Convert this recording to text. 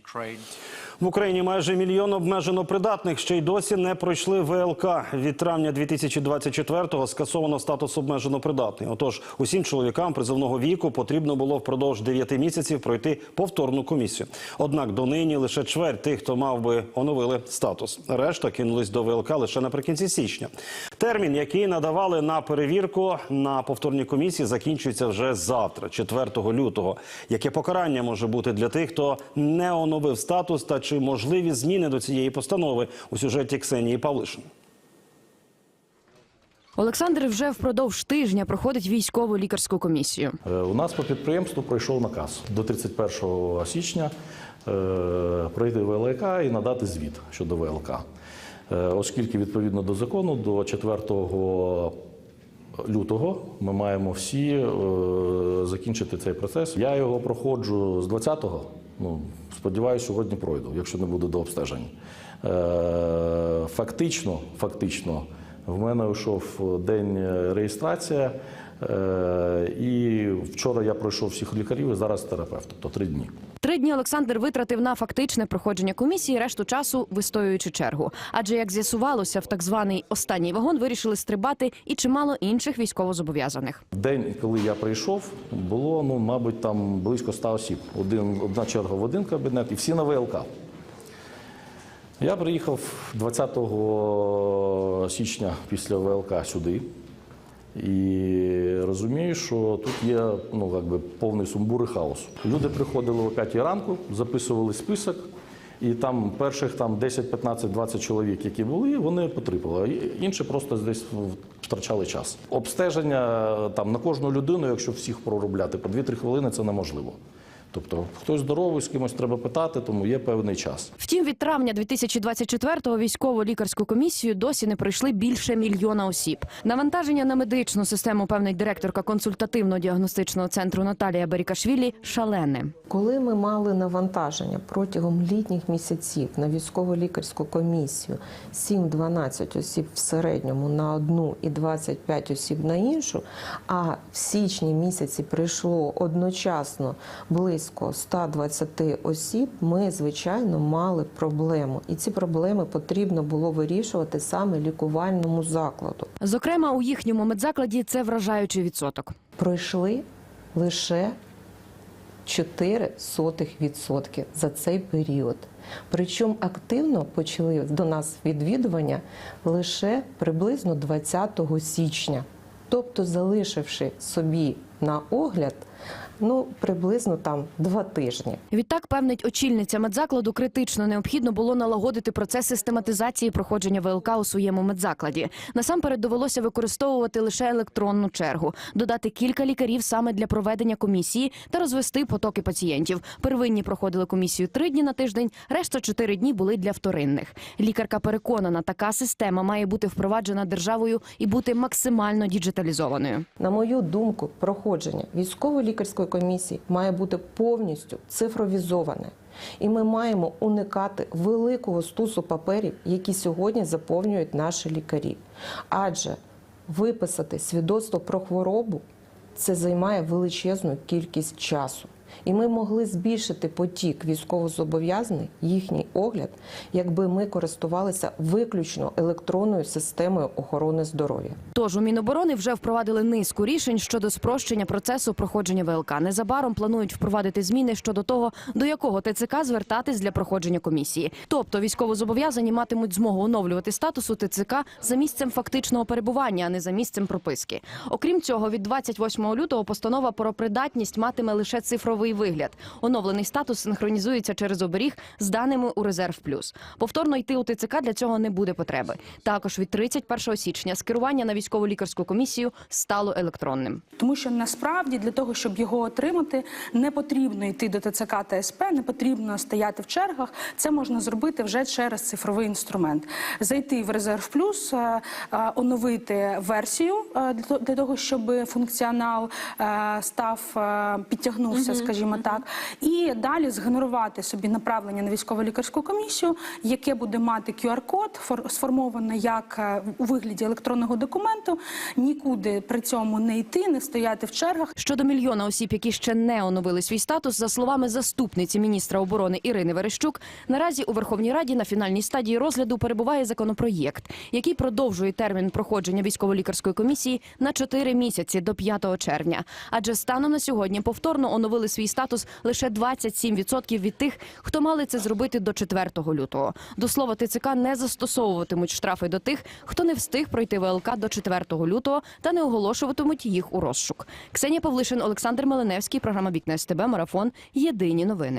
Ukraine. В Україні майже мільйон обмежено придатних ще й досі не пройшли ВЛК. Від травня 2024-го скасовано статус обмежено придатний. Отож, усім чоловікам призовного віку потрібно було впродовж 9 місяців пройти повторну комісію. Однак донині лише чверть тих, хто мав би оновили статус. Решта кинулись до ВЛК лише наприкінці січня. Термін, який надавали на перевірку на повторній комісії, закінчується вже завтра, 4 лютого. Яке покарання може бути для тих, хто не оновив статус, та чи можливі зміни до цієї постанови у сюжеті Ксенії Павлишин? Олександр вже впродовж тижня проходить військову лікарську комісію. Е, У нас по підприємству пройшов наказ до 31 січня е, пройти ВЛК і надати звіт щодо ВЛК. Е, Оскільки відповідно до закону до 4 лютого ми маємо всі закінчити цей процес. Я його проходжу з 20-го. Ну, сподіваюся, сьогодні пройду, якщо не буде до обстежень. Е, Фактично, фактично, в мене йшов день реєстрація. Е, І вчора я пройшов всіх лікарів і зараз терапевт, тобто три дні. Три дні Олександр витратив на фактичне проходження комісії, решту часу вистоюючи чергу. Адже як з'ясувалося, в так званий останній вагон вирішили стрибати і чимало інших військовозобов'язаних. День, коли я прийшов, було ну, мабуть, там близько 100 осіб. Один, одна черга в один кабінет і всі на ВЛК. Я приїхав 20 січня після ВЛК сюди. І розумію, що тут є ну, якби, повний сумбур і хаос. Люди приходили о 5 ранку, записували список, і там перших там, 10, 15, 20 чоловік, які були, вони потрапили. А Інші просто десь втрачали час. Обстеження там, на кожну людину, якщо всіх проробляти по 2-3 хвилини, це неможливо. Тобто хтось здоровий, з кимось треба питати, тому є певний час. Втім, від травня 2024-го військову лікарську комісію досі не пройшли більше мільйона осіб. Навантаження на медичну систему, певнить директорка консультативно-діагностичного центру Наталія Берікашвілі, шалене. Коли ми мали навантаження протягом літніх місяців на військово-лікарську комісію 7-12 осіб в середньому на одну і 25 осіб на іншу, а в січні місяці прийшло одночасно близько 120 осіб, ми, звичайно, мали проблему. І ці проблеми потрібно було вирішувати саме лікувальному закладу. Зокрема, у їхньому медзакладі це вражаючий відсоток. пройшли лише 0,04% за цей період. Причому активно почали до нас відвідування лише приблизно 20 січня. Тобто, залишивши собі на огляд ну, приблизно там два тижні. Відтак, певнить очільниця медзакладу, критично необхідно було налагодити процес систематизації проходження ВЛК у своєму медзакладі. Насамперед довелося використовувати лише електронну чергу, додати кілька лікарів саме для проведення комісії та розвести потоки пацієнтів. Первинні проходили комісію три дні на тиждень, решта чотири дні були для вторинних. Лікарка переконана, така система має бути впроваджена державою і бути максимально діджиталізованою. На мою думку, проходження військово-лікарської комісії має бути повністю цифровізоване. І ми маємо уникати великого стусу паперів, які сьогодні заповнюють наші лікарі. Адже виписати свідоцтво про хворобу це займає величезну кількість часу. І ми могли збільшити потік військовозобов'язаних, їхній огляд, якби ми користувалися виключно електронною системою охорони здоров'я. Тож у Міноборони вже впровадили низку рішень щодо спрощення процесу проходження ВЛК. Незабаром планують впровадити зміни щодо того, до якого ТЦК звертатись для проходження комісії. Тобто військовозобов'язані матимуть змогу оновлювати статус у ТЦК за місцем фактичного перебування, а не за місцем прописки. Окрім цього, від 28 лютого постанова про придатність матиме лише цифровий вигляд. Оновлений статус синхронізується через оберіг з даними у резерв плюс. Повторно йти у ТЦК для цього не буде потреби. Також від 31 січня скерування на військову лікарську комісію стало електронним. Тому що насправді для того, щоб його отримати, не потрібно йти до ТЦК та СП, не потрібно стояти в чергах. Це можна зробити вже через цифровий інструмент. Зайти в резерв плюс, е, е, оновити версію е, для того, щоб функціонал став підтягнувся, скажімо скажімо так, і далі згенерувати собі направлення на військово-лікарську комісію, яке буде мати QR-код, фор- сформоване як е, у вигляді електронного документу, нікуди при цьому не йти, не стояти в чергах. Щодо мільйона осіб, які ще не оновили свій статус, за словами заступниці міністра оборони Ірини Верещук, наразі у Верховній Раді на фінальній стадії розгляду перебуває законопроєкт, який продовжує термін проходження військово-лікарської комісії на 4 місяці до 5 червня. Адже станом на сьогодні повторно оновили свій статус лише 27% від тих, хто мали це зробити до 4 лютого. До слова, ТЦК не застосовуватимуть штрафи до тих, хто не встиг пройти ВЛК до 4 лютого та не оголошуватимуть їх у розшук. Ксенія Павлишин, Олександр Меленевський, програма Вікна СТБ, Марафон. Єдині новини.